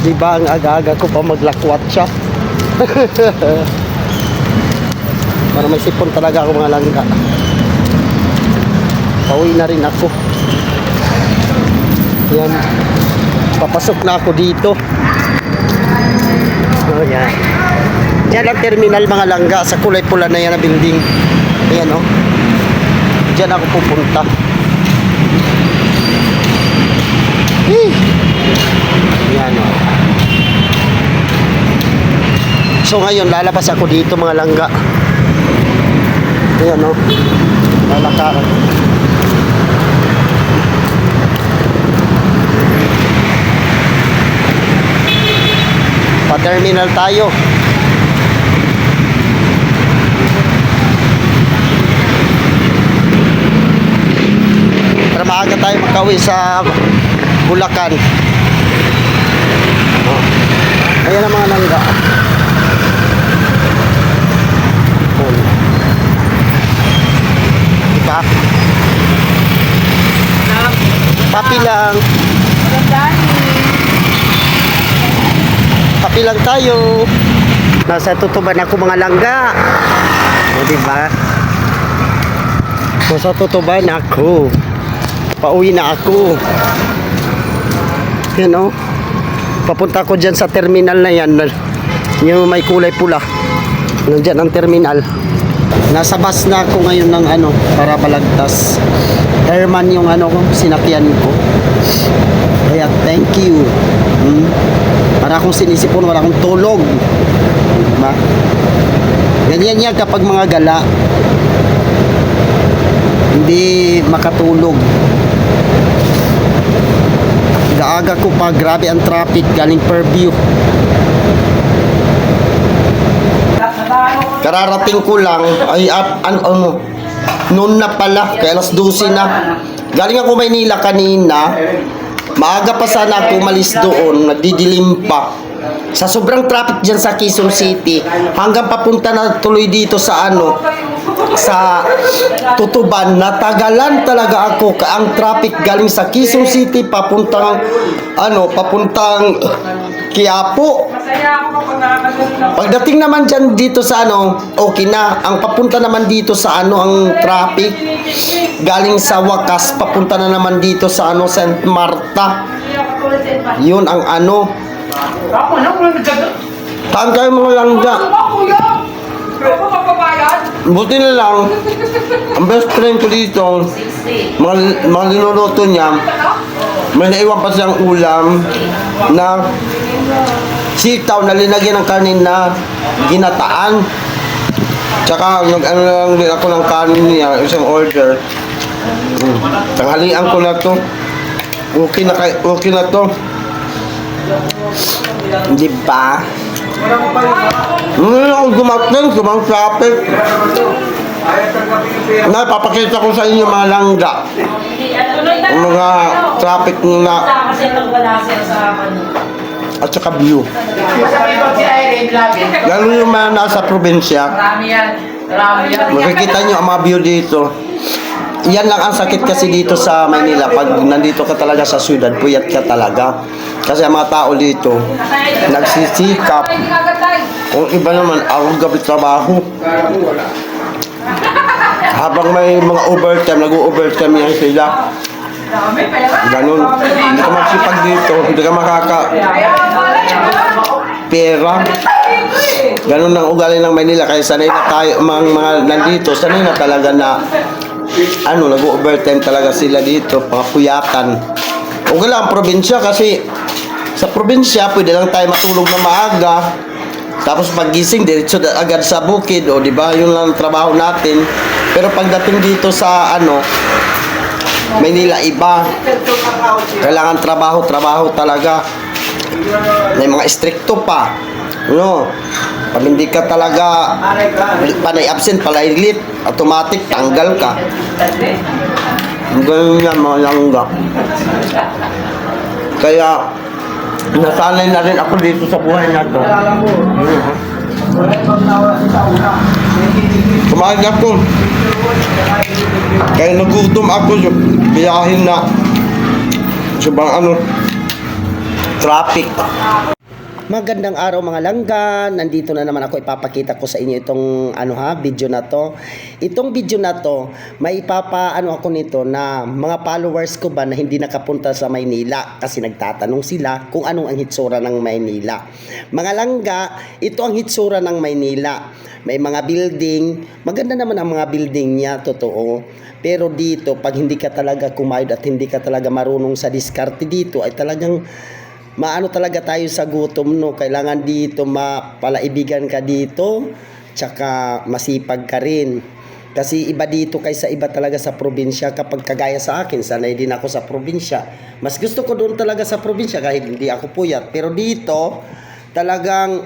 Di ba ang aga-aga ko pa maglakwat siya? Para may sipon talaga ako mga langga. Pauwi na rin ako. Yan. Papasok na ako dito. Oh, yan. Diyan ang terminal mga langga sa kulay pula na yan na building. Ayan oh. Diyan ako pupunta. Yan oh. So ngayon lalabas ako dito mga langga. Ayan oh. Lalakaran. Pa-terminal tayo. Para maaga tayo makauwi sa Bulacan. Oh. Ayan ang mga langga. Oh. Diba? Papi lang. Papi lang tayo. Nasa tutuban ako mga langga. O diba? Nasa tutuban ako. Pauwi na ako. Yan o. Papunta ko dyan sa terminal na yan. Yung may kulay pula. Nandyan ang terminal. Nasa bus na ako ngayon ng ano, para balagtas. Herman yung ano ko, sinakyan ko. Kaya thank you. Hmm? Para akong sinisipon, wala akong tulog. Diba? Ganyan yan kapag mga gala. Hindi makatulog. Gaaga ko pa, grabe ang traffic galing Fairview. Kararating ko lang, ay at, an, ano, noon na pala, kaya alas 12 na. Galing ako Maynila kanina, maaga pa sana ako umalis doon, nagdidilim pa. Sa sobrang traffic dyan sa Quezon City, hanggang papunta na tuloy dito sa ano, sa Tutuban, natagalan talaga ako ka ang traffic galing sa Quezon City papuntang ano, papuntang Quiapo. Masaya ako kapag nakakagaling Pagdating naman dyan dito sa ano, okay na. Ang papunta naman dito sa ano, ang traffic, galing sa Wakas, papunta na naman dito sa ano, St. Marta. Yun ang ano. Ako na, kung. Taan kayo mga langga. Ano? Ako magbabayad? Buti na lang, ang best friend ko dito, mga, mga linuluto niya, may naiwan pa siyang ulam na sitaw na linagyan ng kanin na ginataan. Tsaka nag ano lang din ako ng kanin niya, isang order. Mm. Tanghalian ko na to. Okay na kay okay na to. Di ba? Ngayon ako dumating, sumang traffic. Na, papakita ko sa inyo mga langga. Ang mga traffic na Kasi pag wala sa ano. At saka view. Lalo yung mga nasa probinsya, makikita nyo ang mga view dito. Yan lang ang sakit kasi dito sa Maynila. Pag nandito ka talaga sa syudad, puyat ka talaga. Kasi ang mga tao dito, nagsisikap. Kung iba naman, araw gabi trabaho. Habang may mga overtime, nag-overtime yan sila. Ganun. Hindi ka magsipag dito, hindi ka makaka pera. Ganun ang ugali ng Maynila. Kaya sanay na tayo, mga, mga nandito, sanay na talaga na ano, nag-overtime talaga sila dito, mga puyatan. Okay lang, probinsya kasi sa probinsya, pwede lang tayo matulog na maaga. Tapos pagising, diretso agad sa bukid, o di ba? Yun lang ang trabaho natin. Pero pagdating dito sa ano, Maynila iba. Kailangan trabaho, trabaho talaga. May mga stricto pa. No. Pag hindi ka talaga panay absent, palay late, automatic tanggal ka. Ganun yan mga langga. Kaya nasanay na rin ako dito sa buhay na to. Kumain ako. Kaya nagutom ako yung biyahin na sobrang ano traffic. Magandang araw mga langga. Nandito na naman ako ipapakita ko sa inyo itong ano ha, video na to. Itong video na to, may ipapa ano ako nito na mga followers ko ba na hindi nakapunta sa Maynila kasi nagtatanong sila kung anong ang hitsura ng Maynila. Mga langga, ito ang hitsura ng Maynila. May mga building, maganda naman ang mga building niya, totoo. Pero dito, pag hindi ka talaga kumayod at hindi ka talaga marunong sa diskarte dito, ay talagang maano talaga tayo sa gutom no? Kailangan dito mapalaibigan ka dito tsaka masipag ka rin. Kasi iba dito kaysa iba talaga sa probinsya. Kapag kagaya sa akin sanay din ako sa probinsya. Mas gusto ko doon talaga sa probinsya kahit hindi ako puyat. Pero dito talagang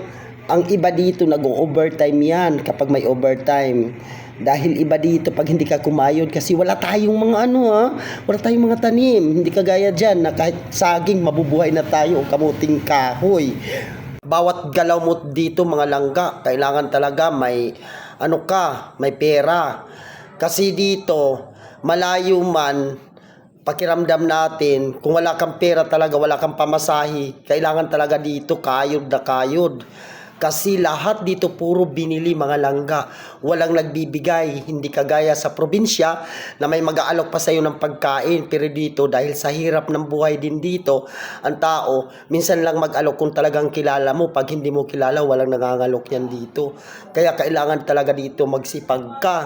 ang iba dito nag-overtime yan kapag may overtime dahil iba dito pag hindi ka kumayod kasi wala tayong mga ano ha, wala tayong mga tanim. Hindi kagaya dyan na kahit saging mabubuhay na tayo o kamuting kahoy. Bawat galaw mo dito mga langga, kailangan talaga may ano ka, may pera. Kasi dito, malayo man, pakiramdam natin, kung wala kang pera talaga, wala kang pamasahe, kailangan talaga dito kayod na kayod. Kasi lahat dito puro binili mga langga. Walang nagbibigay. Hindi kagaya sa probinsya na may mag-aalok pa sa'yo ng pagkain. Pero dito, dahil sa hirap ng buhay din dito, ang tao, minsan lang mag-alok kung talagang kilala mo. Pag hindi mo kilala, walang nangangalok yan dito. Kaya kailangan talaga dito magsipag ka.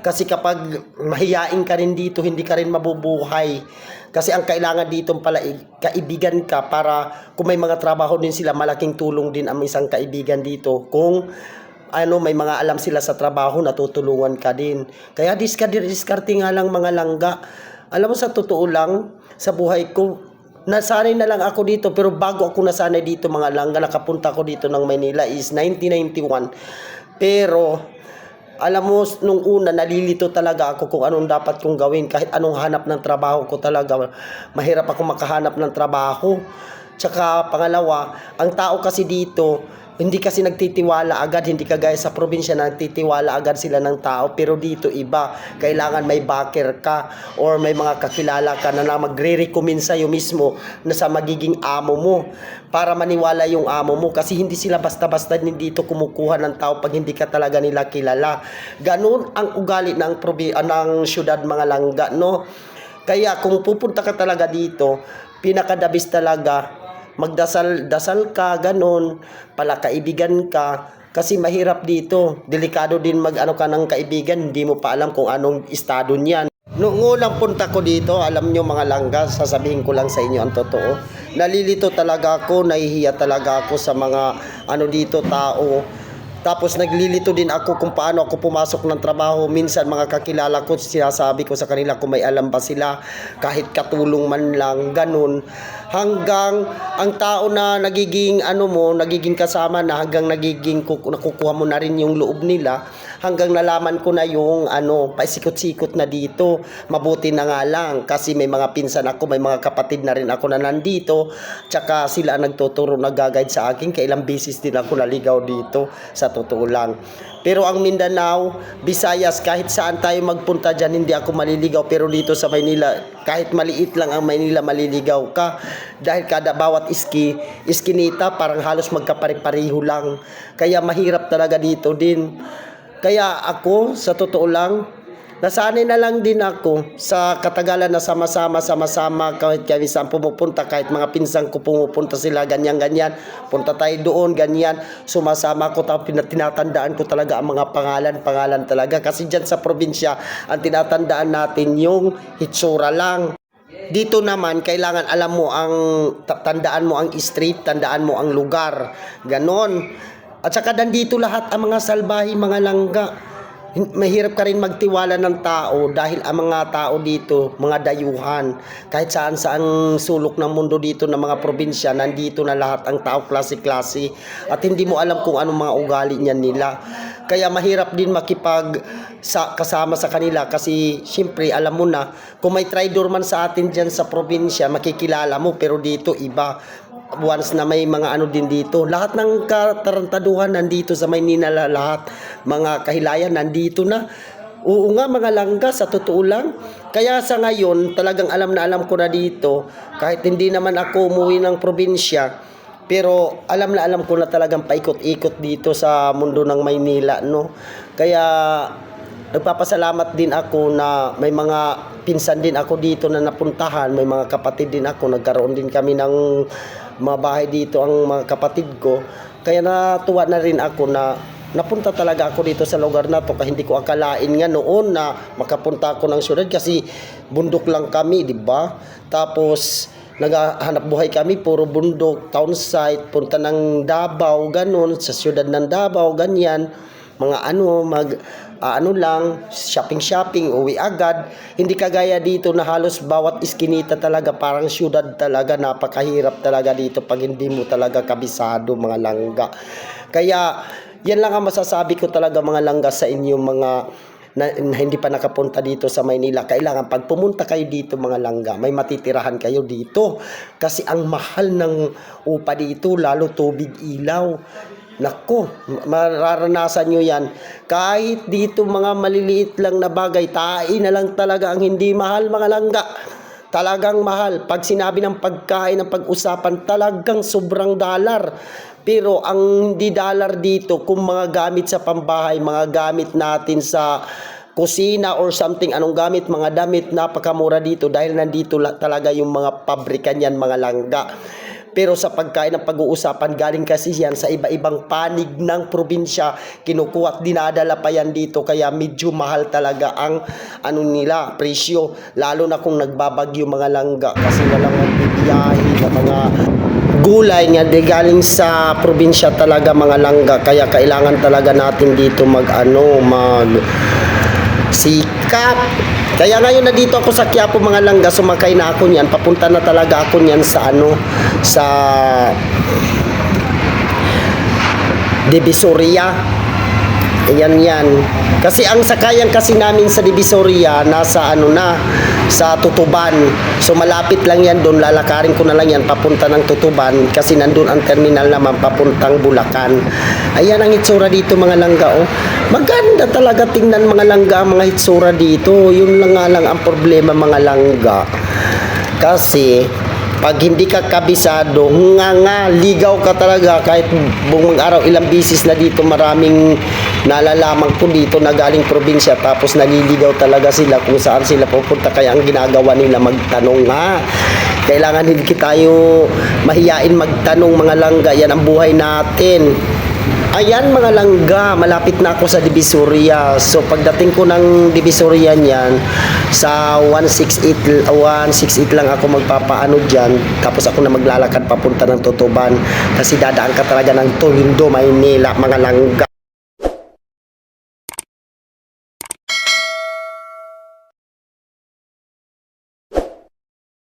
Kasi kapag mahiyain ka rin dito, hindi ka rin mabubuhay. Kasi ang kailangan dito pala i- kaibigan ka para kung may mga trabaho din sila, malaking tulong din ang isang kaibigan dito. Kung ano, may mga alam sila sa trabaho, natutulungan ka din. Kaya diskarte, diskarte nga lang mga langga. Alam mo sa totoo lang, sa buhay ko, nasanay na lang ako dito pero bago ako nasanay dito mga langga, nakapunta ako dito ng Maynila is 1991. Pero alam mo, nung una, nalilito talaga ako kung anong dapat kong gawin. Kahit anong hanap ng trabaho ko talaga. Mahirap ako makahanap ng trabaho. Tsaka pangalawa, ang tao kasi dito, hindi kasi nagtitiwala agad, hindi kagaya sa probinsya na nagtitiwala agad sila ng tao. Pero dito iba, kailangan may backer ka or may mga kakilala ka na, na magre-recommend sa'yo mismo na sa magiging amo mo para maniwala yung amo mo kasi hindi sila basta-basta dito kumukuha ng tao pag hindi ka talaga nila kilala. Ganun ang ugali ng, probi- ah, ng syudad mga langga, no? Kaya kung pupunta ka talaga dito, pinakadabis talaga magdasal-dasal ka, ganun, pala kaibigan ka, kasi mahirap dito. Delikado din mag-ano ka ng kaibigan, hindi mo pa alam kung anong estado niyan. Noong unang punta ko dito, alam nyo mga langga, sasabihin ko lang sa inyo ang totoo. Nalilito talaga ako, nahihiya talaga ako sa mga ano dito tao. Tapos naglilito din ako kung paano ako pumasok ng trabaho. Minsan mga kakilala ko, sinasabi ko sa kanila kung may alam ba sila, kahit katulong man lang, ganun. Hanggang ang tao na nagiging ano mo, nagiging kasama na hanggang nagiging kuku- nakukuha mo na rin yung loob nila, hanggang nalaman ko na yung ano, paisikot-sikot na dito. Mabuti na nga lang kasi may mga pinsan ako, may mga kapatid na rin ako na nandito. Tsaka sila ang nagtuturo, nag-guide sa akin. Kailang beses din ako naligaw dito sa totoo lang. Pero ang Mindanao, Visayas, kahit saan tayo magpunta dyan, hindi ako maliligaw. Pero dito sa Maynila, kahit maliit lang ang Maynila, maliligaw ka. Dahil kada bawat iski, iskinita, parang halos magkapare-pareho lang. Kaya mahirap talaga dito din. Kaya ako, sa totoo lang, nasanay na lang din ako sa katagalan na sama-sama, sama-sama, kahit kami saan pumupunta, kahit mga pinsan ko pumupunta sila, ganyan-ganyan, punta tayo doon, ganyan, sumasama ko, tapos tinatandaan ko talaga ang mga pangalan, pangalan talaga. Kasi dyan sa probinsya, ang tinatandaan natin yung hitsura lang. Dito naman, kailangan alam mo ang, ta- tandaan mo ang street, tandaan mo ang lugar. Ganon. At saka nandito lahat ang mga salbahi, mga langga. Mahirap ka rin magtiwala ng tao dahil ang mga tao dito, mga dayuhan. Kahit saan saang sulok ng mundo dito ng mga probinsya, nandito na lahat ang tao klase-klase. At hindi mo alam kung anong mga ugali niyan nila. Kaya mahirap din makipag sa, kasama sa kanila kasi syempre alam mo na kung may traitor man sa atin dyan sa probinsya makikilala mo pero dito iba once na may mga ano din dito lahat ng katarantaduhan nandito sa Maynila lahat mga kahilayan nandito na Oo nga mga langga sa totoo lang. Kaya sa ngayon talagang alam na alam ko na dito kahit hindi naman ako umuwi ng probinsya pero alam na alam ko na talagang paikot-ikot dito sa mundo ng Maynila no. Kaya nagpapasalamat din ako na may mga pinsan din ako dito na napuntahan, may mga kapatid din ako, nagkaroon din kami ng mga bahay dito ang mga kapatid ko. Kaya natuwa na rin ako na napunta talaga ako dito sa lugar na to kasi hindi ko akalain nga noon na makapunta ako ng syudad kasi bundok lang kami, di ba? Tapos naghahanap buhay kami, puro bundok, town site, punta ng Davao, ganun, sa syudad ng Davao, ganyan mga ano mag ah, ano lang shopping shopping uwi agad hindi kagaya dito na halos bawat iskinita talaga parang syudad talaga napakahirap talaga dito pag hindi mo talaga kabisado mga langga kaya yan lang ang masasabi ko talaga mga langga sa inyo mga na, na hindi pa nakapunta dito sa Maynila, kailangan pag pumunta kayo dito mga langga, may matitirahan kayo dito. Kasi ang mahal ng upa dito, lalo tubig ilaw. Nako, mararanasan nyo yan. Kahit dito mga maliliit lang na bagay, tain na lang talaga ang hindi mahal mga langga. Talagang mahal. Pag sinabi ng pagkain, ng pag-usapan, talagang sobrang dalar. Pero ang hindi dalar dito, kung mga gamit sa pambahay, mga gamit natin sa kusina or something, anong gamit, mga damit, napakamura dito dahil nandito la- talaga yung mga pabrika niyan, mga langga. Pero sa pagkain ng pag-uusapan, galing kasi yan sa iba-ibang panig ng probinsya, kinukuha at dinadala pa yan dito, kaya medyo mahal talaga ang ano nila, presyo. Lalo na kung nagbabagyo mga langga, kasi walang magbibiyahe na mga gulay nga di galing sa probinsya talaga mga langga, kaya kailangan talaga natin dito mag ano, mag sikap. Kaya ngayon na dito ako sa Quiapo mga langga, sumakay na ako niyan, papunta na talaga ako niyan sa ano, sa Divisoria. Ayan yan. Kasi ang sakayan kasi namin sa Divisoria, nasa ano na, sa Tutuban. So malapit lang yan doon, lalakarin ko na lang yan papunta ng Tutuban kasi nandun ang terminal naman papuntang Bulacan. Ayan ang itsura dito mga langga oh. Maganda talaga tingnan mga langga ang mga itsura dito. Yun lang nga lang ang problema mga langga. Kasi pag hindi ka kabisado, nga nga, ligaw ka talaga kahit buong araw. Ilang bisis na dito maraming nalalaman ko dito na galing probinsya tapos naliligaw talaga sila kung saan sila pupunta. Kaya ang ginagawa nila magtanong nga kailangan hindi tayo mahiyain magtanong mga langga. Yan ang buhay natin Ayan mga langga, malapit na ako sa Divisoria. So pagdating ko ng Divisoria niyan, sa 168, 168 lang ako magpapaano dyan. Tapos ako na maglalakad papunta ng Tutuban. Kasi dadaan ka talaga ng Tondo, Maynila, mga langga.